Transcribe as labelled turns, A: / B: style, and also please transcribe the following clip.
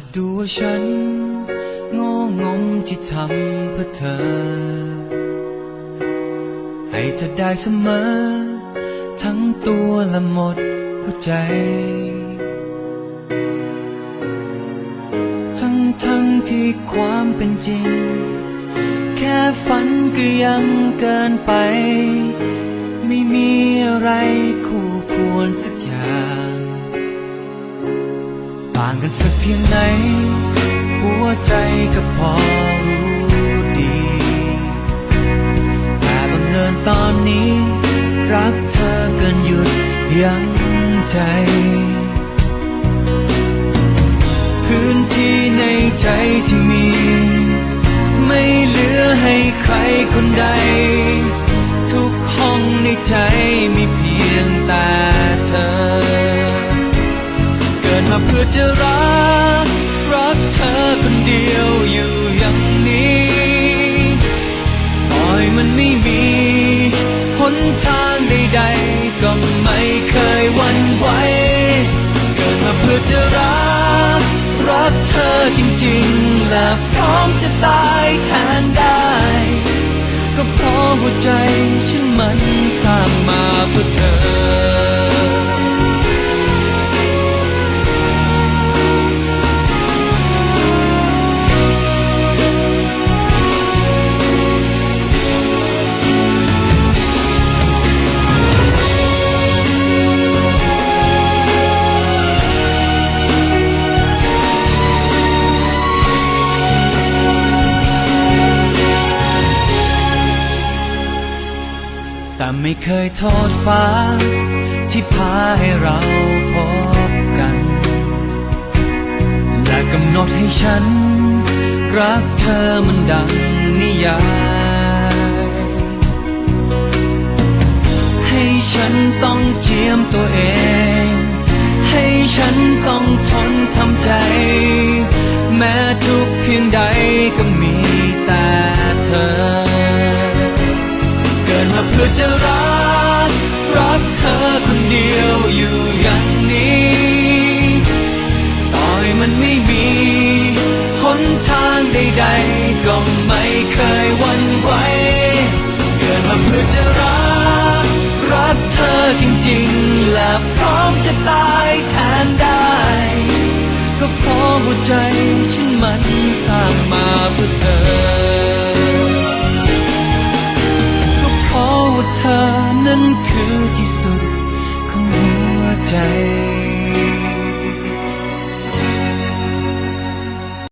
A: จะดูว่าฉัน โง่งมที่ทำเพื่อเธอ ให้เธอได้เสมอ ทั้งตัวและหมดหัวใจ ทั้งทั้งที่ความเป็นจริง แค่ฝันก็ยังเกินไป ไม่มีอะไรคู่ควรสักอย่าง ต่างกันสักเพียงไหน หัวใจก็พอรู้ดี แต่บังเอิญตอนนี้ รักเธอเกินหยุดยั้งใจ พื้นที่ในใจที่มี ไม่เหลือให้ใครคนใด ทุกห้องในใจมีเพียงแต่ พื่อจะรัก รักเธอคนเดียวอยู่อย่างนี้ปล่อยมันไม่มีหนทางใดๆ ก็ไม่เคยหวั่นไหวเกิดมาเพื่อจะรัก รักเธอจริงๆ และพร้อมจะตายแทนได้ ก็เพราะหัวใจฉันมันสร้างมาเพื่อเธอ ไม่เคยโทษฟ้า ที่พาให้เราพบกัน และกำหนดให้ฉัน รักเธอมันดังนิยายให้ฉันต้องเจียมตัวเอง ให้ฉันต้องทนทำใจ แม้ทุกเพียงใดก็ คนเดียวอยู่อย่างนี้ต่อยมันไม่มีหนทางใดๆก็ไม่เคยวันไหวเกิดมาเพื่อจะรัก รักเธอจริงๆ และพร้อมจะตายแทนได้ ก็เพราะหัวใจฉันมันสร้าง ใจ